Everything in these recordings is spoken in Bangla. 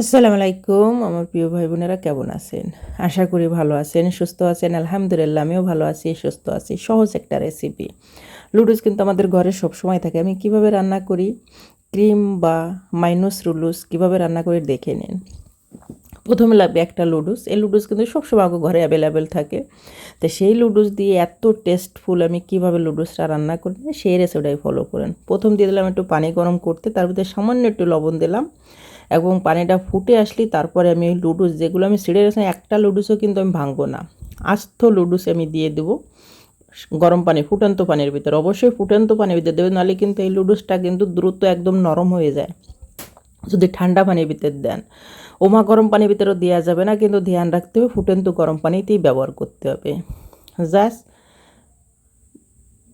আসসালামু আলাইকুম, আমার প্রিয় ভাই বোনেরা কেমন আছেন? আশা করি ভালো আছেন, সুস্থ আছেন। আলহামদুলিল্লাহ, আমিও ভালো আছি, সুস্থ আছি। সহজ একটা রেসিপি লুডুস কিন্তু আমাদের ঘরে সব সময় থাকে। আমি কীভাবে রান্না করি? ক্রিম বা মাইনুস রুলুস কীভাবে রান্না করে দেখে নিন। প্রথমে লাগবে একটা লুডুস এই লুডুস কিন্তু সবসময় আমার ঘরে অ্যাভেলেবেল থাকে। তো সেই লুডুস দিয়ে এত টেস্টফুল আমি কীভাবে লুডুসটা রান্না করি, সেই রেসিপিটাই ফলো করেন। প্রথম দিয়ে দিলাম একটু পানি গরম করতে, তার ভিতরে সামান্য একটু লবণ দিলাম। এবং পানিটা ফুটে আসলি, তারপরে আমি ওই লুডুস যেগুলো আমি ছিঁড়ে রেখেছি একটা লুডুসও কিন্তু আমি ভাঙবো না। আস্ত লুডুস আমি দিয়ে দেবো। গরম পানি, ফুটন্ত পানির ভিতরে, অবশ্যই ফুটন্ত পানির ভিতরে দেবে নাহলে কিন্তু এই লুডুসটা কিন্তু দ্রুত একদম নরম হয়ে যায়। যদি ঠান্ডা পানির ভিতরে দেন, ওমা গরম পানির ভিতরেও দেওয়া যাবে না, কিন্তু ধ্যান রাখতে হবে, ফুটন্ত গরম পানিতেই ব্যবহার করতে হবে। জাস্ট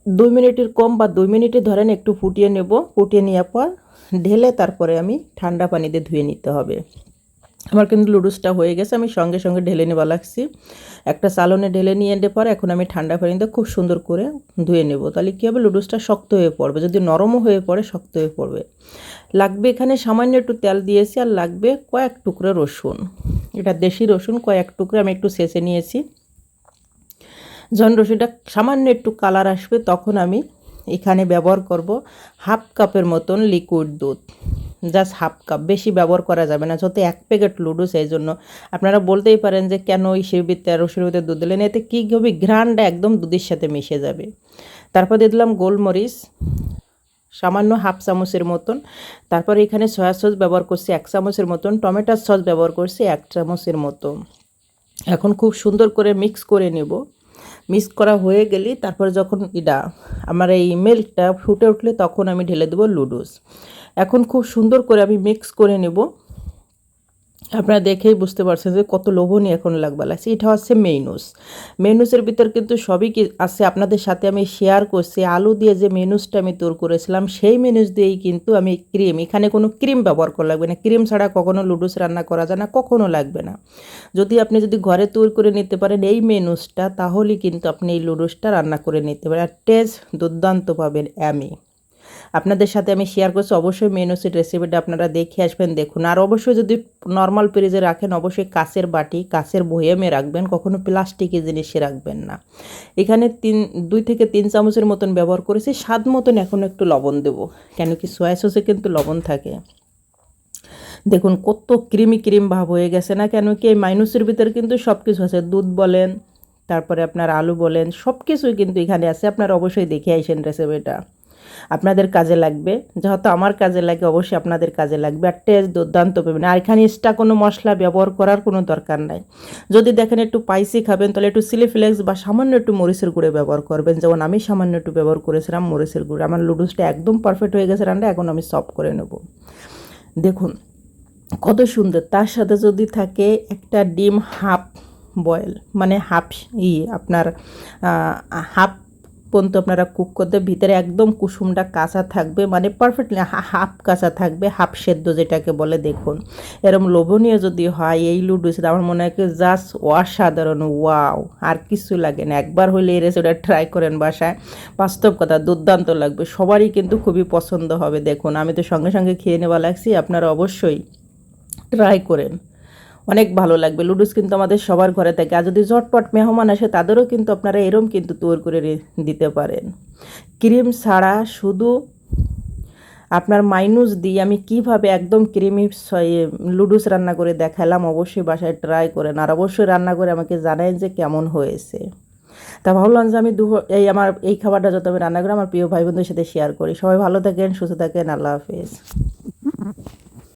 দুই মিনিটের কম বা দুই মিনিটে ধরেন একটু ফুটিয়ে নেব। ফুটিয়ে নেওয়ার পর ঢেলে তারপরে আমি ঠান্ডা পানিতে ধুয়ে নিতে হবে। আমার কিন্তু লুডুসটা হয়ে গেছে, আমি সঙ্গে সঙ্গে ঢেলে নেওয়া লাগছি। একটা চালনে ঢেলে নিয়ে এনে পর এখন আমি ঠান্ডা পানিতে খুব সুন্দর করে ধুয়ে নেব। তাহলে কী হবে? লুডুসটা শক্ত হয়ে পড়বে। যদি নরমও হয়ে পড়ে, শক্ত হয়ে পড়বে। লাগবে এখানে সামান্য একটু তেল দিয়েছি আর লাগবে কয়েক টুকরো রসুন। এটা দেশি রসুন, কয়েক টুকরো আমি একটু শেষে নিয়েছি। যখন রসুনটা সামান্য একটু কালার আসবে, তখন আমি এখানে ব্যবহার করব হাফ কাপের মতন লিকুইড দুধ। জাস্ট হাফ কাপ বেশি ব্যবহার করা যাবে না, যত এক প্যাকেট লুডুস সেই জন্য। আপনারা বলতেই পারেন যে কেন ওই শিরবিতে রসুর ভিতরে দুধ দিলেন, এতে কী হবে? ঘ্রানটা একদম দুধের সাথে মিশে যাবে। তারপর দিয়ে দিলাম গোলমরিচ, সামান্য হাফ চামচের মতন। তারপর এখানে সয়া সস ব্যবহার করছি এক চামচের মতন টমেটোর সস ব্যবহার করছি এক চামচের মতন। এখন খুব সুন্দর করে মিক্স করে নেব। মিক্স করা হয়ে গেলে, তারপর যখন এটা আমার এই মিল্কটা ফুটে উঠলে তখন আমি ঢেলে দেবো লুডুস। এখন খুব সুন্দর করে আমি মিক্স করে নেব। আপনারা দেখেই বুঝতে পারছেন যে কত লোভনীয় এখন লাগবা লাগছে এটা হচ্ছে মেনুস মেনুসের ভিতর কিন্তু সবই কি আছে, আপনাদের সাথে আমি শেয়ার করছি। আলু দিয়ে যে মেনুসটা আমি তৈরি করেছিলাম, সেই মেনুস দিয়েই কিন্তু আমি ক্রিম এখানে কোনো ক্রিম ব্যবহার করা লাগবে না। ক্রিম ছাড়া কখনো লুডুস রান্না করা যায় না, কখনো লাগবে না। যদি আপনি যদি ঘরে তৈরি করে নিতে পারেন এই মেনুসটা তাহলেই কিন্তু আপনি এই লুডুসটা রান্না করে নিতে পারেন। আর টেস্ট দুর্দান্ত পাবেন, আমি। আপনাদের সাথে আমি শেয়ার করছি, অবশ্যই মেনুসের রেসিপিটা আপনারা দেখে আসবেন, দেখুন। আর অবশ্যই যদি নর্মাল ফ্রিজে রাখেন, অবশ্যই কাঁচের বাটি, কাঁচের বয়েমে রাখবেন, কখনো প্লাস্টিকের জিনিসে রাখবেন না। এখানে তিন, দুই থেকে তিন চামচের মতন ব্যবহার করেছি, স্বাদ মতন এখন একটু লবণ দেবো, কেন কি সয়া সসে কিন্তু লবণ থাকে। দেখুন, কত ক্রিমি ক্রিম ভাব হয়ে গেছে না, কেন কি এই মাইনুসের ভিতরে কিন্তু সব কিছু আছে, দুধ বলেন, তারপরে আপনার আলু বলেন সব কিছুই কিন্তু এখানে আছে, আপনার অবশ্যই দেখে আইসেন রেসিপিটা আপনাদের কাজে লাগবে। যেহেতু আমার কাজে লাগে, অবশ্যই আপনাদের কাজে লাগবে। আর টেস্ট দুর্দান্ত পাবেন। আর এখানে এক্সট্রা কোনো মশলা ব্যবহার করার কোনো দরকার নাই। যদি দেখেন একটু পাইসি খাবেন, তাহলে একটু সিলি ফ্লেক্স বা সামান্য একটু মরিচের গুঁড়ো ব্যবহার করবেন। যেমন আমি সামান্য একটু ব্যবহার করেছিলাম মরিচের গুঁড়ো। আমার লুডুসটা একদম পারফেক্ট হয়ে গেছে রান্না, এখন আমি সফট করে নেব। দেখুন, কত সুন্দর। তার সাথে যদি থাকে একটা ডিম হাফ বয়েল মানে হাফ ই আপনার হাফ পর্যন্ত আপনারা কুক করতে, ভিতরে একদম কুসুমটা কাঁচা থাকবে মানে পারফেক্টলি হাফ কাঁচা থাকবে হাফ সেদ্ধ যেটাকে বলে, দেখুন। এরম লোভনীয় যদি হয়, এই লুডুস আমার মনে হয় জাস্ট অসাধারণ ওয়াও আর কিছু লাগে না। একবার হলে এই রেসিপিটা ট্রাই করেন বাসায়, বাস্তব কথা, দুর্দান্ত লাগবে। সবারই কিন্তু খুবই পছন্দ হবে, দেখুন। আমি তো সঙ্গে সঙ্গে খেয়ে নেওয়া লাগছি, আপনারা অবশ্যই ট্রাই করেন। অনেক ভালো লাগবে। লুডুস কিন্তু আমাদের সবার ঘরে থাকে। আর যদি ঝটপট মেহমান আসে, তাদেরও কিন্তু আপনারা এরম কিন্তু তৈরি করে দিতে পারেন। ক্রিম ছাড়া শুধু আপনার মাইনুস দিয়ে আমি কীভাবে একদম ক্রিমি লুডুস রান্না করে দেখালাম, অবশ্যই বাসায় ট্রাই করেন। আর অবশ্যই রান্না করে আমাকে জানাই যে কেমন হয়েছে। তা ভাবলাম যে আমি দু এই আমার, এই খাবারটা যত আমি রান্না করে, আমার প্রিয় ভাই বোনদের সাথে শেয়ার করি। সবাই ভালো থাকেন, সুস্থ থাকেন। আল্লাহ হাফেজ।